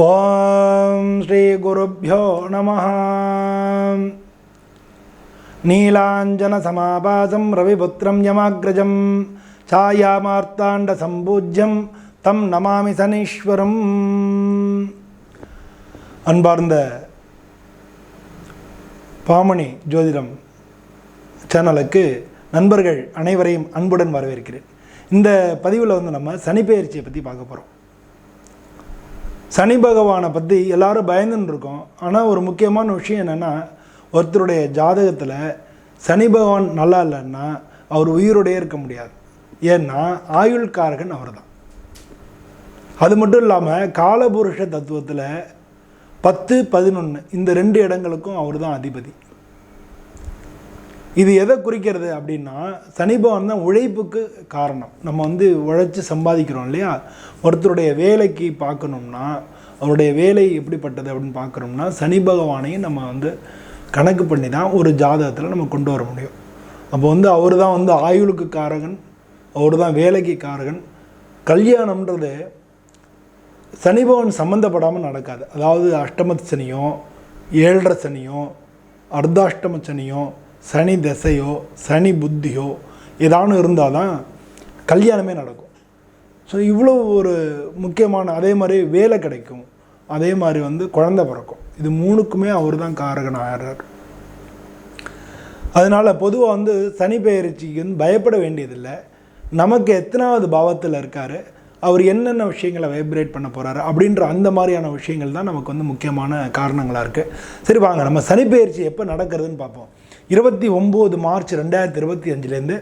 ஓம் ஸ்ரீ குருப்பியோ நம நீலாஞ்சனசமாபாசம் ரவிபுத்திரம் யமாகிரஜம் சாயாமார்த்தாண்ட சம்பூஜ்யம் தம் நமாமி சனீஸ்வரம். அன்பார்ந்த பாமணி ஜோதிடம் சேனலுக்கு நண்பர்கள் அனைவரையும் அன்புடன் வரவேற்கிறேன். இந்த பதிவில் வந்து நம்ம சனிப்பெயர்ச்சியை பற்றி பார்க்க போகிறோம் சனி பகவானை பற்றி எல்லாரும் பயந்துன்னு இருக்கோம் ஆனால் ஒரு முக்கியமான விஷயம் என்னென்னா ஒருத்தருடைய ஜாதகத்தில் சனி பகவான் நல்லா இல்லைன்னா அவர் உயிரோடையே இருக்க முடியாது. ஏன்னா ஆயுள்காரகன் அவர் தான் அது மட்டும் இல்லாமல் காலபுருஷ தத்துவத்தில் பத்து பதினொன்று இந்த ரெண்டு இடங்களுக்கும் அவர் தான் அதிபதி. இது எதை குறிக்கிறது அப்படின்னா சனி பகவான் தான் உழைப்புக்கு காரணம். நம்ம வந்து உழைச்சி சம்பாதிக்கிறோம் இல்லையா? ஒருத்தருடைய வேலைக்கு பார்க்கணும்னா அவருடைய வேலை எப்படிப்பட்டது அப்படின்னு பார்க்குறோம்னா சனி பகவானையும் நம்ம வந்து கணக்கு பண்ணி தான் ஒரு ஜாதகத்தில் நம்ம கொண்டு வர முடியும். அப்போ வந்து அவர் தான் வந்து ஆயுளுக்கு காரகன் அவர் தான் வேலைக்கு காரகன். கல்யாணம்ன்றது சனி பகவான் சம்மந்தப்படாமல் நடக்காது. அதாவது அஷ்டம சனியும் ஏழரை சனியோ அர்த்தாஷ்டம சனியும் சனி திசையோ சனி புத்தியோ ஏதானு இருந்தால் தான் கல்யாணமே நடக்கும். ஸோ இவ்வளோ ஒரு முக்கியமான அதே மாதிரி வேலை கிடைக்கும். அதே மாதிரி வந்து குழந்தை பிறக்கும். இது மூணுக்குமே அவர் தான் காரகன் ஆகிறார் அதனால் பொதுவாக வந்து சனி பெயர்ச்சிக்கு வந்து பயப்பட வேண்டியதில்லை. நமக்கு எத்தனாவது பாவத்தில் இருக்கார் அவர் என்னென்ன விஷயங்களை வைப்ரேட் பண்ண போகிறாரு அப்படின்ற அந்த மாதிரியான விஷயங்கள் தான் நமக்கு வந்து முக்கியமான காரணங்களாக இருக்குது சரி வாங்க நம்ம சனிப்பெயர்ச்சி எப்போ நடக்கிறதுன்னு பார்ப்போம். இருபத்தி ஒம்பது மார்ச் ரெண்டாயிரத்தி இருபத்தி அஞ்சுலேருந்து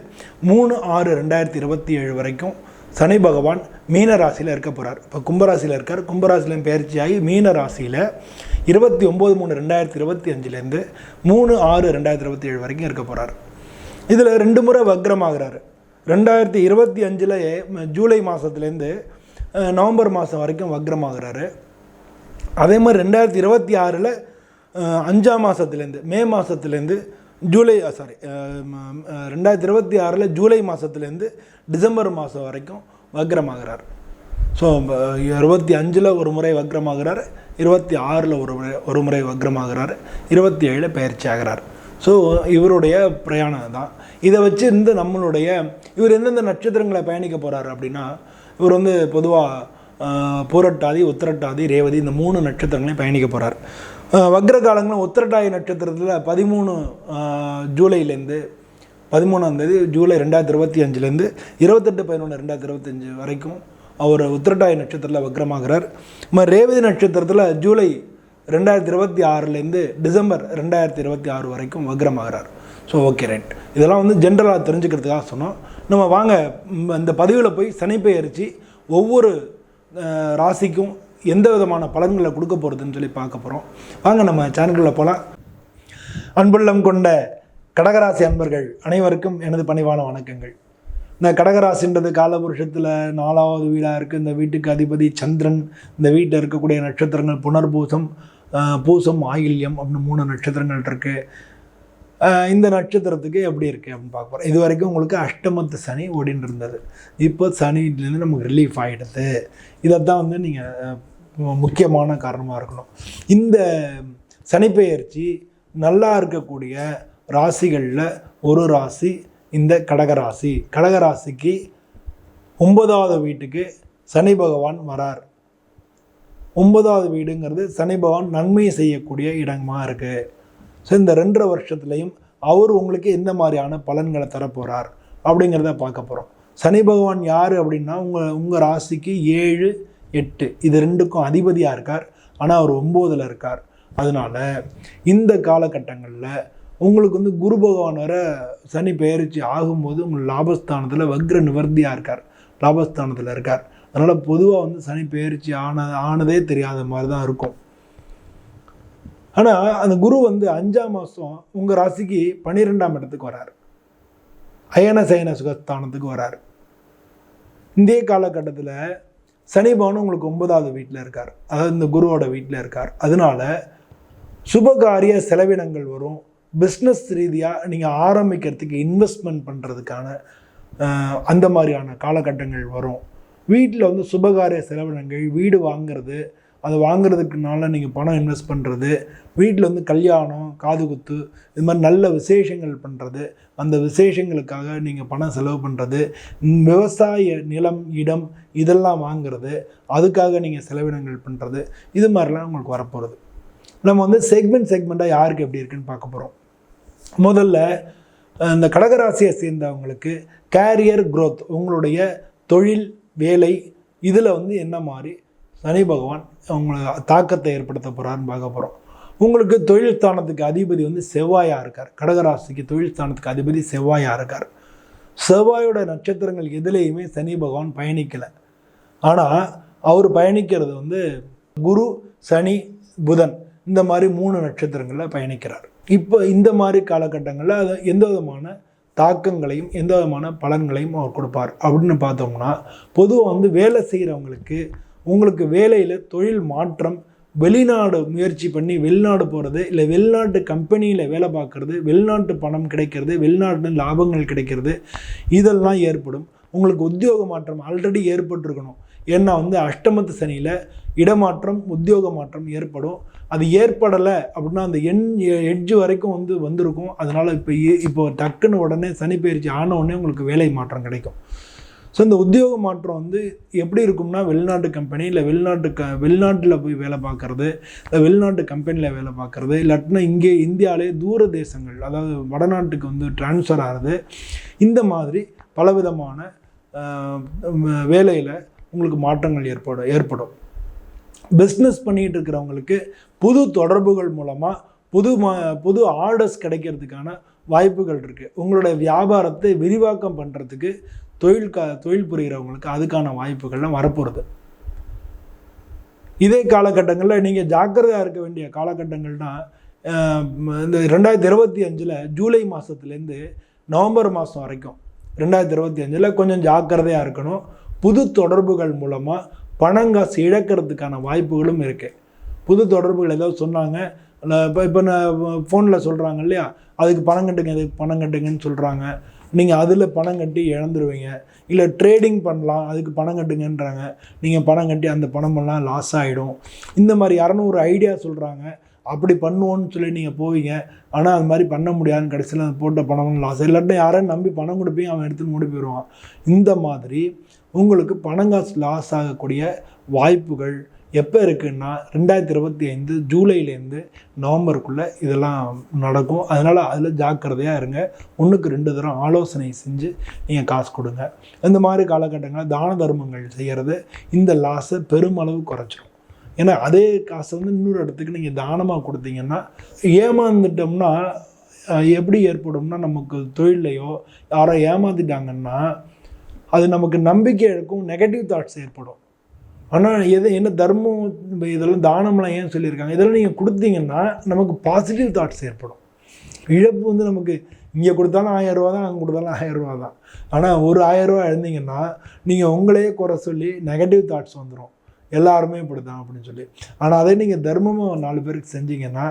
மூணு ஆறு ரெண்டாயிரத்தி இருபத்தி ஏழு வரைக்கும் சனி பகவான் மீன ராசியில் இருக்க போகிறார் இப்போ கும்பராசியில் இருக்கார். கும்பராசிலையும் பயிற்சியாகி மீன ராசியில் இருபத்தி ஒம்பது மூணு ரெண்டாயிரத்தி இருபத்தி அஞ்சுலேருந்து மூணு ஆறு ரெண்டாயிரத்தி இருபத்தி ஏழு வரைக்கும் இருக்க போகிறார் இதில் ரெண்டு முறை வக்ரமாகிறாரு. ரெண்டாயிரத்தி இருபத்தி அஞ்சில் ஜூலை மாதத்துலேருந்து நவம்பர் மாதம் வரைக்கும் வக்ரமாகிறாரு. அதே மாதிரி ரெண்டாயிரத்தி இருபத்தி ஆறில் அஞ்சாம் மாதத்துலேருந்து மே மாதத்துலேருந்து ஜூலை சாரி ரெண்டாயிரத்தி இருபத்தி ஆறில் ஜூலை மாதத்துலேருந்து டிசம்பர் மாதம் வரைக்கும் வக்ரமாகிறார். ஸோ இருபத்தி அஞ்சில் ஒரு முறை வக்ரமாகிறார் இருபத்தி ஆறில் ஒரு முறை ஒரு முறை வக்ரமாகிறார் இருபத்தி ஏழில் பயிற்சி ஆகிறார். ஸோ இவருடைய பிரயாணம் தான் இதை வச்சு இருந்து நம்மளுடைய இவர் எந்தெந்த நட்சத்திரங்களை பயணிக்க போகிறாரு அப்படின்னா இவர் வந்து பொதுவாக பூரட்டாதி உத்திரட்டாதி ரேவதி இந்த மூணு நட்சத்திரங்களையும் பயணிக்க போகிறார் வக்ர காலங்களும் நட்சத்திரத்தில் பதிமூணு ஜூலைலேருந்து பதிமூணாந்தேதி ஜூலை ரெண்டாயிரத்தி இருபத்தி அஞ்சுலேருந்து இருபத்தெட்டு பதினொன்று ரெண்டாயிரத்தி இருபத்தஞ்சு வரைக்கும் அவர் உத்திரட்டாய நட்சத்திரத்தில் வக்ரமாகிறார். நம்ம ரேவதி நட்சத்திரத்தில் ஜூலை ரெண்டாயிரத்தி இருபத்தி ஆறுலேருந்து டிசம்பர் ரெண்டாயிரத்தி இருபத்தி ஆறு வரைக்கும் வக்ரமாகிறார். ஸோ ஓகே ரைட் இதெல்லாம் வந்து ஜென்ரலாக தெரிஞ்சுக்கிறதுக்காக சொன்னோம். நம்ம வாங்க இந்த பதிவில் போய் சனிப்பெயர்ச்சி ஒவ்வொரு ராசிக்கும் எந்த விதமான பலன்களை கொடுக்க போகிறதுன்னு சொல்லி பார்க்க போகிறோம் வாங்க நம்ம சேனல்களில் போகலாம் அன்புள்ளம் கொண்ட கடகராசி அன்பர்கள் அனைவருக்கும் எனது பணிவான வணக்கங்கள். இந்த கடகராசின்றது காலபுருஷத்தில் நாலாவது வீடாக இருக்குது இந்த வீட்டுக்கு அதிபதி சந்திரன் இந்த வீட்டில் இருக்கக்கூடிய நட்சத்திரங்கள் புனர்பூசம் பூசம் ஆயில்யம் அப்படின்னு மூணு நட்சத்திரங்கள் இருக்குது இந்த நட்சத்திரத்துக்கு எப்படி இருக்குது அப்படின்னு பார்க்க போகிறோம் இது வரைக்கும் உங்களுக்கு அஷ்டமத்து சனி ஓடின்னு இருந்தது. இப்போ சனிலேருந்து நமக்கு ரிலீஃப் ஆகிடுது இதைத்தான் வந்து நீங்கள் முக்கியமான காரணமாக இருக்கணும். இந்த சனிப்பெயர்ச்சி நல்லா இருக்கக்கூடிய ராசிகளில் ஒரு ராசி இந்த கடகராசி கடகராசிக்கு ஒன்பதாவது வீட்டுக்கு சனி பகவான் வரார். ஒன்பதாவது வீடுங்கிறது சனி பகவான் நன்மையை செய்யக்கூடிய இடமாக இருக்குது ஸோ இந்த ரெண்டரை வருஷத்துலையும் அவர் உங்களுக்கு எந்த மாதிரியான பலன்களை தரப்போகிறார் அப்படிங்கிறத பார்க்க போகிறோம் சனி பகவான் யார் அப்படின்னா உங்கள் உங்கள் ராசிக்கு ஏழு எட்டு. இது ரெண்டுக்கும் அதிபதியாக இருக்கார். ஆனால் அவர் ஒம்போதில் இருக்கார். அதனால் இந்த காலகட்டங்களில் உங்களுக்கு வந்து குரு பகவான் வர சனி பெயர்ச்சி ஆகும்போது உங்கள் லாபஸ்தானத்தில் வக்ர நிவர்த்தியாக இருக்கார். லாபஸ்தானத்தில் இருக்கார். அதனால் பொதுவாக வந்து சனி பெயர்ச்சி ஆன ஆனதே தெரியாத மாதிரி தான் இருக்கும். ஆனால் அந்த குரு வந்து அஞ்சாம் மாதம் உங்கள் ராசிக்கு பன்னிரெண்டாம் இடத்துக்கு வரார். அயன சயன சுகஸ்தானத்துக்கு வரார். இந்திய காலகட்டத்தில் சனி பவன் உங்களுக்கு ஒன்பதாவது வீட்டில் இருக்கார். அதாவது இந்த குருவோட வீட்டில் இருக்கார். அதனால சுபகாரிய செலவினங்கள் வரும். பிஸ்னஸ் ரீதியாக நீங்கள் ஆரம்பிக்கிறதுக்கு இன்வெஸ்ட்மெண்ட் பண்ணுறதுக்கான அந்த மாதிரியான காலகட்டங்கள் வரும். வீட்டில் வந்து சுபகாரிய செலவினங்கள் வீடு வாங்கிறது அதை வாங்குறதுக்குனால நீங்கள் பணம் இன்வெஸ்ட் பண்ணுறது வீட்டில் வந்து கல்யாணம் காது குத்து இது மாதிரி நல்ல விசேஷங்கள் பண்ணுறது அந்த விசேஷங்களுக்காக நீங்கள் பணம் செலவு பண்ணுறது விவசாய நிலம் இடம் இதெல்லாம் வாங்குறது அதுக்காக நீங்கள் செலவினங்கள் பண்ணுறது இது மாதிரிலாம் உங்களுக்கு வரப்போகிறது நம்ம வந்து செக்மெண்ட் செக்மெண்ட்டாக யாருக்கு எப்படி இருக்குன்னு பார்க்க போகிறோம் முதல்ல இந்த கடகராசியை சேர்ந்தவங்களுக்கு கேரியர் க்ரோத் உங்களுடைய தொழில் வேலை இதில் வந்து என்ன மாதிரி சனி பகவான் உங்களை தாக்கத்தை ஏற்படுத்த போகிறாருன்னு பார்க்க போகிறோம் உங்களுக்கு தொழில் ஸ்தானத்துக்கு அதிபதி வந்து செவ்வாயாக இருக்கார். கடகராசிக்கு தொழில் ஸ்தானத்துக்கு அதிபதி செவ்வாயாக இருக்கார். செவ்வாயோட நட்சத்திரங்கள் எதுலேயுமே சனி பகவான் பயணிக்கலை. ஆனால் அவர் பயணிக்கிறது வந்து குரு சனி புதன் இந்த மாதிரி மூணு நட்சத்திரங்களில் பயணிக்கிறார். இப்போ இந்த மாதிரி காலகட்டங்களில் அது எந்த விதமான தாக்கங்களையும் எந்த விதமான பலன்களையும் அவர் கொடுப்பார் அப்படின்னு பார்த்தோம்னா பொதுவாக வந்து வேலை செய்கிறவங்களுக்கு உங்களுக்கு வேலையில் தொழில் மாற்றம் வெளிநாடு முயற்சி பண்ணி வெளிநாடு போகிறது இல்லை வெளிநாட்டு கம்பெனியில் வேலை பார்க்குறது வெளிநாட்டு பணம் கிடைக்கிறது வெளிநாட்டு லாபங்கள் கிடைக்கிறது இதெல்லாம் ஏற்படும். உங்களுக்கு உத்தியோக மாற்றம் ஆல்ரெடி ஏற்பட்டிருக்கணும். ஏன்னா வந்து அஷ்டமத்து சனியில் இடமாற்றம் உத்தியோக மாற்றம் ஏற்படும். அது ஏற்படலை அப்படின்னா அந்த எண் எட்ஜ் வரைக்கும் வந்து வந்திருக்கும். அதனால் இப்போ இப்போ டக்குன்னு உடனே சனி பயிற்சி ஆன உடனே உங்களுக்கு வேலை மாற்றம் கிடைக்கும். ஸோ இந்த உத்தியோக மாற்றம் வந்து எப்படி இருக்கும்னா வெளிநாட்டு கம்பெனி இல்லை வெளிநாட்டு க வெளிநாட்டில் போய் வேலை பார்க்குறது இல்லை வெளிநாட்டு கம்பெனியில் வேலை பார்க்குறது இல்லாட்டினா இங்கே இந்தியாவிலே தூர தேசங்கள் அதாவது வடநாட்டுக்கு வந்து ட்ரான்ஸ்ஃபர் ஆகிறது இந்த மாதிரி பலவிதமான வேலையில் உங்களுக்கு மாற்றங்கள் ஏற்படும் ஏற்படும். பிஸ்னஸ் பண்ணிகிட்டு இருக்கிறவங்களுக்கு புது தொடர்புகள் மூலமாக புது மா புது ஆர்டர்ஸ் கிடைக்கிறதுக்கான வாய்ப்புகள் இருக்குது உங்களுடைய வியாபாரத்தை விரிவாக்கம் பண்ணுறதுக்கு தொழில் க தொழில் புரிகிறவங்களுக்கு அதுக்கான வாய்ப்புகள்லாம் வரப்போகிறது இதே காலகட்டங்களில் நீங்கள் ஜாக்கிரதையாக இருக்க வேண்டிய காலகட்டங்கள்னா இந்த ரெண்டாயிரத்தி இருபத்தி அஞ்சில் ஜூலை மாதத்துலேருந்து நவம்பர் மாதம் வரைக்கும் ரெண்டாயிரத்தி இருபத்தி அஞ்சில் கொஞ்சம் ஜாக்கிரதையாக இருக்கணும். புது தொடர்புகள் மூலமாக பணங்காசு இழக்கிறதுக்கான வாய்ப்புகளும் இருக்குது புது தொடர்புகள் ஏதாவது சொன்னாங்க. இப்போ இப்போ நான் ஃபோனில் சொல்கிறாங்க இல்லையா? அதுக்கு பணம் கட்டுங்க இதுக்கு பணம் கட்டுங்கன்னு சொல்கிறாங்க நீங்கள் அதில் பணம் கட்டி இழந்துருவீங்க. இல்லை ட்ரேடிங் பண்ணலாம் அதுக்கு பணம் கட்டுங்கன்றாங்க. நீங்கள் பணம் கட்டி அந்த பணமெல்லாம் லாஸ் ஆகிடும் இந்த மாதிரி இரநூறு ஐடியா சொல்கிறாங்க அப்படி பண்ணுவோன்னு சொல்லி நீங்கள் போவீங்க. ஆனால் அது மாதிரி பண்ண முடியாதுன்னு கடைசியில் அந்த போட்ட பணமும் லாஸ் இல்லாட்டி யாரையும் நம்பி பணம் கொடுப்பீங்க அவன் எடுத்துன்னு மூடி போயிடுவான். இந்த மாதிரி உங்களுக்கு பணம் காசு லாஸ் ஆகக்கூடிய வாய்ப்புகள் எப்போ இருக்குன்னா ரெண்டாயிரத்தி இருபத்தி ஐந்து ஜூலைலேருந்து நவம்பருக்குள்ளே இதெல்லாம் நடக்கும். அதனால் அதில் ஜாக்கிரதையாக இருங்க. ஒன்றுக்கு ரெண்டு தரம் ஆலோசனை செஞ்சு நீங்கள் காசு கொடுங்க. இந்த மாதிரி காலகட்டங்களில் தான தர்மங்கள் செய்கிறது இந்த லாஸை பெருமளவு குறைச்சிடும் ஏன்னா அதே காசை வந்து இன்னொரு இடத்துக்கு நீங்கள் தானமாக கொடுத்தீங்கன்னா ஏமாந்துட்டோம்னா எப்படி ஏற்படும்னா நமக்கு தொழிலையோ யாரோ ஏமாத்திட்டாங்கன்னா அது நமக்கு நம்பிக்கை இழக்கும் நெகட்டிவ் தாட்ஸ் ஏற்படும். ஆனால் எது என்ன தர்மம் இதெல்லாம் தானம்லாம் ஏன் சொல்லியிருக்காங்க? இதெல்லாம் நீங்கள் கொடுத்தீங்கன்னா நமக்கு பாசிட்டிவ் தாட்ஸ் ஏற்படும். இழப்பு வந்து நமக்கு இங்கே கொடுத்தாலும் ஆயிரம் ரூபா தான் அங்கே கொடுத்தாலும் ஆயிரம் ரூபா தான். ஆனால் ஒரு ஆயிரம் ரூபா இழந்தீங்கன்னா நீங்கள் உங்களையே குறை சொல்லி நெகட்டிவ் தாட்ஸ் வந்துடும் எல்லாருமே இப்படிதான் அப்படின்னு சொல்லி. ஆனால் அதே நீங்கள் தர்மமாக நாலு பேருக்கு செஞ்சீங்கன்னா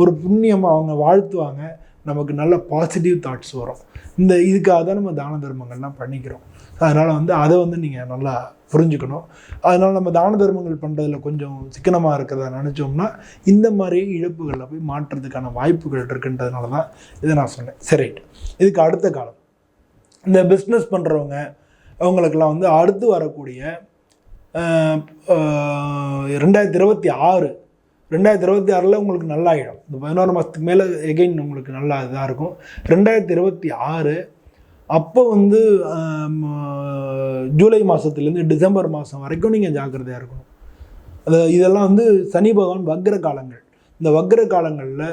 ஒரு புண்ணியமாக அவங்க வாழ்த்துவாங்க. நமக்கு நல்ல பாசிட்டிவ் தாட்ஸ் வரும். இந்த இதுக்காக தான் நம்ம தான தர்மங்கள்லாம் பண்ணிக்கிறோம். அதனால் வந்து அதை வந்து நீங்கள் நல்லா புரிஞ்சுக்கணும். அதனால் நம்ம தான தர்மங்கள் பண்ணுறதுல கொஞ்சம் சிக்கனமாக இருக்கிறத நினச்சோம்னா இந்த மாதிரி இழப்புகளில் போய் மாற்றுறதுக்கான வாய்ப்புகள் இருக்குன்றதுனால தான் இதை நான் சொன்னேன். சரி இதுக்கு அடுத்த காலம். இந்த பிஸ்னஸ் பண்ணுறவங்க அவங்களுக்கெல்லாம் வந்து அடுத்து வரக்கூடிய ரெண்டாயிரத்தி இருபத்தி ஆறு ரெண்டாயிரத்தி இருபத்தி ஆறில் உங்களுக்கு நல்லாயிடும். இந்த பதினோரு மாதத்துக்கு மேலே எகைன் உங்களுக்கு நல்லா இதாக இருக்கும். ரெண்டாயிரத்தி இருபத்தி ஆறு அப்போ வந்து ஜூலை மாதத்துலேருந்து டிசம்பர் மாதம் வரைக்கும் நீங்கள் ஜாக்கிரதையாக இருக்கணும். அது இதெல்லாம் வந்து சனி பகவான் வக்ர காலங்கள். இந்த வக்ர காலங்களில்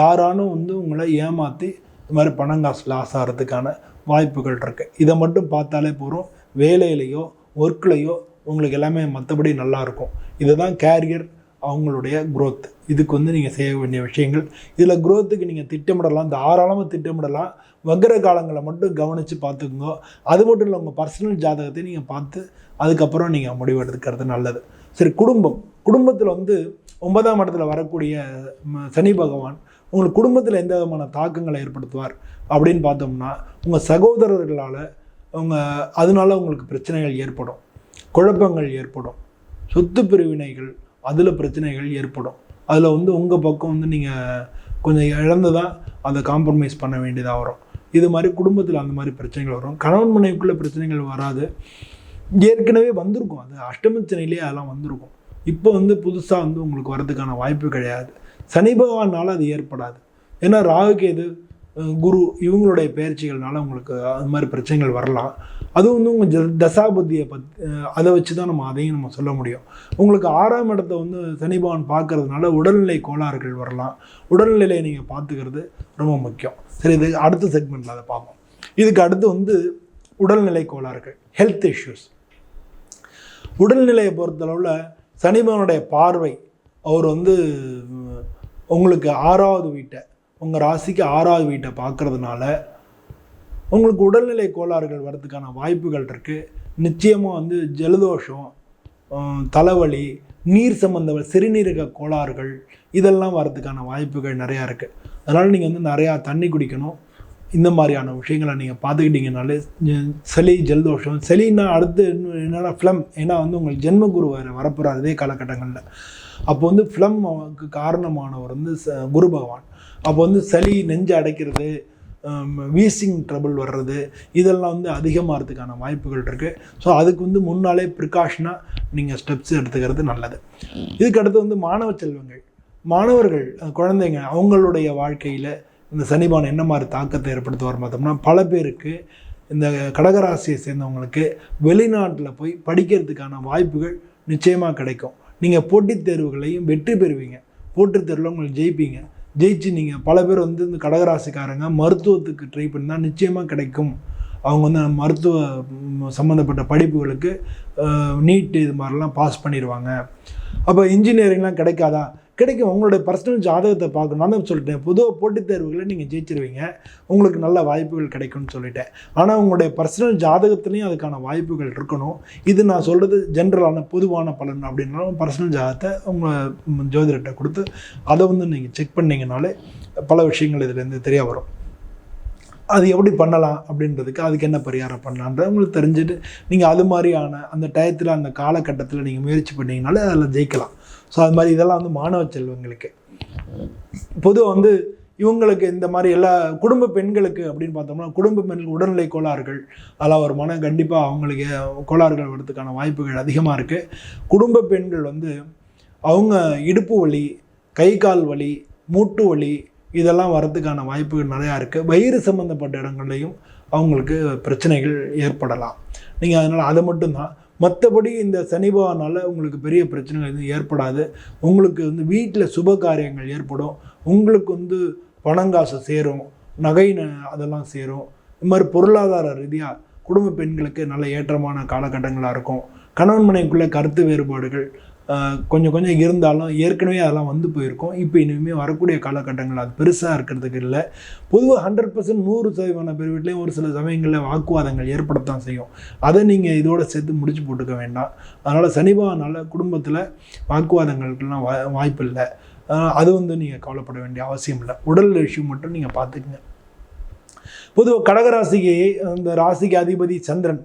யாரானும் வந்து உங்களை ஏமாற்றி இது மாதிரி பணம் காசு லாஸ் ஆகிறதுக்கான வாய்ப்புகள் இருக்குது இதை மட்டும் பார்த்தாலே போதும். வேலையிலையோ ஒர்க்லேயோ உங்களுக்கு எல்லாமே மற்றபடி நல்லாயிருக்கும் இதுதான் கேரியர் அவங்களுடைய குரோத் இதுக்கு வந்து நீங்கள் செய்ய வேண்டிய விஷயங்கள். இதில் குரோத்துக்கு நீங்கள் திட்டமிடலாம். தாராளமாக திட்டமிடலாம். வக்கர காலங்களை மட்டும் கவனித்து பார்த்துக்குங்க. அது மட்டும் இல்லை உங்கள் பர்சனல் ஜாதகத்தை நீங்கள் பார்த்து அதுக்கப்புறம் நீங்கள் முடிவெடுத்துக்கிறது நல்லது. சரி குடும்பம். குடும்பத்தில் வந்து ஒன்பதாம் இடத்துல வரக்கூடிய சனி பகவான் உங்களுக்கு குடும்பத்தில் எந்த விதமான தாக்கங்களை ஏற்படுத்துவார் அப்படின்னு பார்த்தோம்னா உங்கள் சகோதரர்களால் உங்கள் அதனால உங்களுக்கு பிரச்சனைகள் ஏற்படும். குழப்பங்கள் ஏற்படும். சொத்து பிரிவினைகள் அதில் பிரச்சனைகள் ஏற்படும். அதில் வந்து உங்கள் பக்கம் வந்து நீங்கள் கொஞ்சம் இழந்து தான் அதை காம்ப்ரமைஸ் பண்ண வேண்டியதாக வரும். இது மாதிரி குடும்பத்தில் அந்த மாதிரி பிரச்சனைகள் வரும். கணவன் மனைவிக்குள்ளே பிரச்சனைகள் வராது. ஏற்கனவே வந்திருக்கும். அது அஷ்டமச்சனையிலேயே அதெல்லாம் வந்திருக்கும். இப்போ வந்து புதுசாக வந்து உங்களுக்கு வரதுக்கான வாய்ப்பு கிடையாது. சனி பகவானால் அது ஏற்படாது. ஏன்னா ராகுகேது அஹ், குரு இவங்களுடைய பயிற்சிகள்னால உங்களுக்கு அது மாதிரி பிரச்சனைகள் வரலாம். அதுவும் வந்து உங்கள் ஜ பத் அதை வச்சு தான் நம்ம அதையும் நம்ம சொல்ல முடியும். உங்களுக்கு ஆறாம் இடத்த வந்து சனிபவன் பார்க்கறதுனால உடல்நிலை கோளாறுகள் வரலாம். உடல்நிலையை நீங்கள் பார்த்துக்கிறது ரொம்ப முக்கியம். சரி இது அடுத்த செக்மெண்ட்டில் அதை பார்ப்போம். இதுக்கு அடுத்து வந்து உடல்நிலை கோளாறுகள் ஹெல்த் இஷ்யூஸ் உடல்நிலையை பொறுத்தளவில் சனிபவனுடைய பார்வை அவர் வந்து உங்களுக்கு ஆறாவது வீட்டை உங்கள் ராசிக்கு ஆறாவது வீட்டை பார்க்குறதுனால உங்களுக்கு உடல்நிலை கோளாறுகள் வரதுக்கான வாய்ப்புகள் இருக்குது நிச்சயமாக வந்து ஜலதோஷம் தலைவலி நீர் சம்பந்த சிறுநீரக கோளாறுகள் இதெல்லாம் வரதுக்கான வாய்ப்புகள் நிறையா இருக்குது அதனால் நீங்கள் வந்து நிறையா தண்ணி குடிக்கணும். இந்த மாதிரியான விஷயங்களை நீங்கள் பார்த்துக்கிட்டீங்கனாலே சளி ஜலதோஷம் சளின்னா அடுத்து என்னென்னா ஃப்ளம் ஏன்னா வந்து உங்களுக்கு ஜென்மகுரு வேறு வரப்போகிறார் அதே காலகட்டங்களில். அப்போ வந்து ஃப்ளம்க்கு காரணமானவர் வந்து ச குரு பகவான். அப்போ வந்து சளி நெஞ்சு அடைக்கிறது Um, வீசிங் ட்ரபிள் வர்றது இதெல்லாம் வந்து அதிகமாகிறதுக்கான வாய்ப்புகள் இருக்குது ஸோ அதுக்கு வந்து முன்னாலே ப்ரிகாஷனாக நீங்கள் ஸ்டெப்ஸ் எடுத்துக்கிறது நல்லது. இதுக்கு அடுத்து வந்து மாணவ செல்வங்கள். மாணவர்கள் குழந்தைங்க அவங்களுடைய வாழ்க்கையில் இந்த சனிபான் என்ன மாதிரி தாக்கத்தை ஏற்படுத்துவார் பார்த்தோம்னா பல பேருக்கு இந்த கடகராசியை சேர்ந்தவங்களுக்கு வெளிநாட்டில் போய் படிக்கிறதுக்கான வாய்ப்புகள் நிச்சயமாக கிடைக்கும். நீங்கள் போட்டித் தேர்வுகளையும் வெற்றி பெறுவீங்க. போட்டித் தேர்வில் உங்களுக்கு ஜெயிப்பீங்க. ஜெயிச்சு நீங்கள் பல பேர் வந்து இந்த கடகராசிக்காரங்க மருத்துவத்துக்கு ட்ரை பண்ணால் நிச்சயமாக கிடைக்கும். அவங்க வந்து மருத்துவ சம்மந்தப்பட்ட படிப்புகளுக்கு நீட் இது மாதிரிலாம் பாஸ் பண்ணிடுவாங்க அப்போ இன்ஜினியரிங்லாம் கிடைக்காதா? கிடைக்கும். உங்களுடைய பர்சனல் ஜாதகத்தை பார்க்கணும்னு சொல்லிட்டேன். பொதுவாக போட்டித் தேர்வுகளை நீங்கள் ஜெயிச்சிருவீங்க. உங்களுக்கு நல்ல வாய்ப்புகள் கிடைக்கும்னு சொல்லிட்டேன். ஆனால் உங்களுடைய பர்சனல் ஜாதகத்துலேயும் அதுக்கான வாய்ப்புகள் இருக்கணும். இது நான் சொல்கிறது ஜென்ரலான பொதுவான பலன் அப்படின்னாலும் பர்சனல் ஜாதகத்தை உங்கள் ஜோதிடர்கிட்ட கொடுத்து அதை வந்து நீங்கள் செக் பண்ணிங்கனாலே பல விஷயங்கள் இதுலேருந்து தெரிய வரும். அது எப்படி பண்ணலாம் அப்படின்றதுக்கு அதுக்கு என்ன பரிகாரம் பண்ணலான்ற உங்களுக்கு தெரிஞ்சுட்டு நீங்கள் அது மாதிரியான அந்த டயத்தில் அந்த காலகட்டத்தில் நீங்கள் முயற்சி பண்ணிங்கனாலே அதில் ஜெயிக்கலாம். ஸோ அது மாதிரி இதெல்லாம் வந்து மாணவ செல்வங்களுக்கு. பொதுவாக வந்து இவங்களுக்கு இந்த மாதிரி எல்லா குடும்ப பெண்களுக்கு அப்படின்னு பார்த்தோம்னா குடும்ப பெண்கள் உடல்நிலை கோளாறுகள் அதெல்லாம் ஒரு மன கண்டிப்பாக அவங்களுக்கு கோளாறுகள் வரதுக்கான வாய்ப்புகள் அதிகமாக இருக்குது குடும்ப பெண்கள் வந்து அவங்க இடுப்பு வலி கை கால் வலி மூட்டு வலி இதெல்லாம் வரதுக்கான வாய்ப்புகள் நிறையா இருக்குது வயிறு சம்மந்தப்பட்ட இடங்கள்லையும் அவங்களுக்கு பிரச்சனைகள் ஏற்படலாம். நீங்கள் அதனால் அதை மட்டும்தான். மற்றபடி இந்த சனி உங்களுக்கு பெரிய பிரச்சனைகள் எதுவும் ஏற்படாது. உங்களுக்கு வந்து வீட்டில் சுப காரியங்கள் ஏற்படும். உங்களுக்கு வந்து பணங்காசு சேரும். நகை அதெல்லாம் சேரும். இது மாதிரி பொருளாதார ரீதியாக குடும்ப பெண்களுக்கு நல்ல ஏற்றமான காலகட்டங்களாக இருக்கும். கணவன் மனைவிக்குள்ளே கருத்து வேறுபாடுகள் கொஞ்சம் கொஞ்சம் இருந்தாலும் ஏற்கனவே அதெல்லாம் வந்து போயிருக்கோம். இப்போ இனிமேல் வரக்கூடிய காலகட்டங்கள் அது பெருசாக இருக்கிறதுக்கு இல்லை. பொதுவாக ஹண்ட்ரட் பர்சன்ட் நூறு சதவீதமான பேர் வீட்லேயும் ஒரு சில சமயங்களில் வாக்குவாதங்கள் ஏற்படத்தான் செய்யும். அதை நீங்கள் இதோடு சேர்த்து முடிச்சு போட்டுக்க வேண்டாம். அதனால் சனிபாவனால குடும்பத்தில் வாக்குவாதங்களுக்கெல்லாம் வா வாய்ப்பு இல்லை. அது வந்து நீங்கள் கவலைப்பட வேண்டிய அவசியம் இல்லை. உடல் இஷ்யூ மட்டும் நீங்கள் பார்த்துக்குங்க பொதுவாக கடகராசிக்கு அந்த ராசிக்கு அதிபதி சந்திரன்.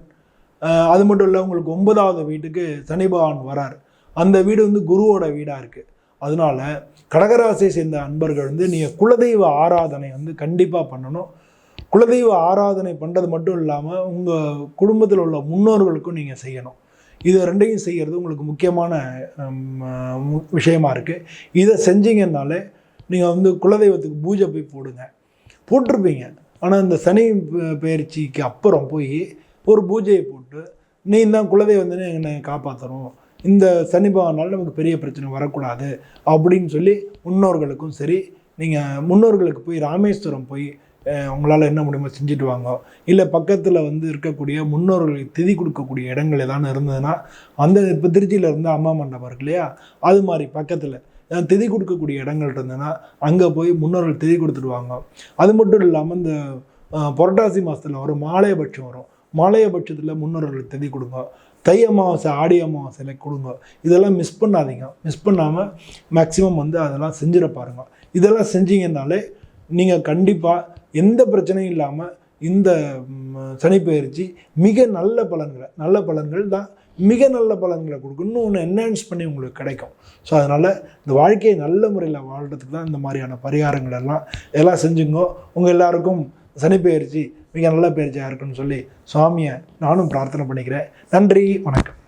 அது மட்டும் இல்லை உங்களுக்கு ஒன்பதாவது வீட்டுக்கு சனி பகவான் வரார். அந்த வீடு வந்து குருவோட வீடாக இருக்குது அதனால கடகராசியை சேர்ந்த அன்பர்கள் வந்து நீங்கள் குலதெய்வ ஆராதனை வந்து கண்டிப்பாக பண்ணணும். குலதெய்வ ஆராதனை பண்ணுறது மட்டும் இல்லாமல் உங்கள் குடும்பத்தில் உள்ள முன்னோர்களுக்கும் நீங்கள் செய்யணும். இது ரெண்டையும் செய்கிறது உங்களுக்கு முக்கியமான மு- விஷயமா இருக்குது இதை செஞ்சீங்கன்னாலே நீங்கள் வந்து குலதெய்வத்துக்கு பூஜை போய் போடுங்க. போட்டிருப்பீங்க. ஆனால் இந்த சனி ப- பயிற்சிக்கு அப்புறம் போய் ஒரு பூஜையை போட்டு நீ தான் குலதெய்வம் வந்து என்னை காப்பாற்றணும் இந்த சனி பகவானால் நமக்கு பெரிய பிரச்சனை வரக்கூடாது அப்படின்னு சொல்லி முன்னோர்களுக்கும் சரி நீங்கள் முன்னோர்களுக்கு போய் ராமேஸ்வரம் போய் உங்களால் என்ன முடியுமோ செஞ்சுட்டு வாங்க. இல்லை பக்கத்தில் வந்து இருக்கக்கூடிய முன்னோர்களுக்கு திதி கொடுக்கக்கூடிய இடங்கள் ஏதாவது இருந்ததுன்னா அந்த இப்போ திருச்சியில் இருந்த அம்மா மண்டபம் இருக்கு இல்லையா? அது மாதிரி பக்கத்தில் திதி கொடுக்கக்கூடிய இடங்கள் இருந்ததுன்னா அங்கே போய் முன்னோர்கள் திதி கொடுத்துட்டு வாங்க. அது மட்டும் இல்லாமல் இந்த புரட்டாசி மாதத்தில் வரும் மாலையபட்சம் வரும். மாலையபட்சத்தில் முன்னோர்களுக்கு திதி கொடுங்க. தை அமாவாசை ஆடி அமாவாசையில் கொடுங்க. இதெல்லாம் மிஸ் பண்ணாதீங்க. மிஸ் பண்ணாமல் மேக்ஸிமம் வந்து அதெல்லாம் செஞ்சிட பாருங்க. இதெல்லாம் செஞ்சீங்கன்னாலே நீங்கள் கண்டிப்பாக எந்த பிரச்சனையும் இல்லாமல் இந்த சனிப்பெயர்ச்சி மிக நல்ல பலன்களை நல்ல பலன்கள் தான் மிக நல்ல பலன்களை கொடுக்கும். இன்னொன்று என்ஹான்ஸ் பண்ணி உங்களுக்கு கிடைக்கும். ஸோ அதனால் இந்த வாழ்க்கையை நல்ல முறையில் வாழ்கிறதுக்கு தான் இந்த மாதிரியான பரிகாரங்கள் எல்லாம் எல்லாம் செஞ்சுங்கோ. உங்கள் எல்லாருக்கும் சனி பயிற்சி மிக நல்ல பயிற்சியாக இருக்குன்னு சொல்லி சுவாமியை நானும் பிரார்த்தனை பண்ணிக்கிறேன். நன்றி வணக்கம்.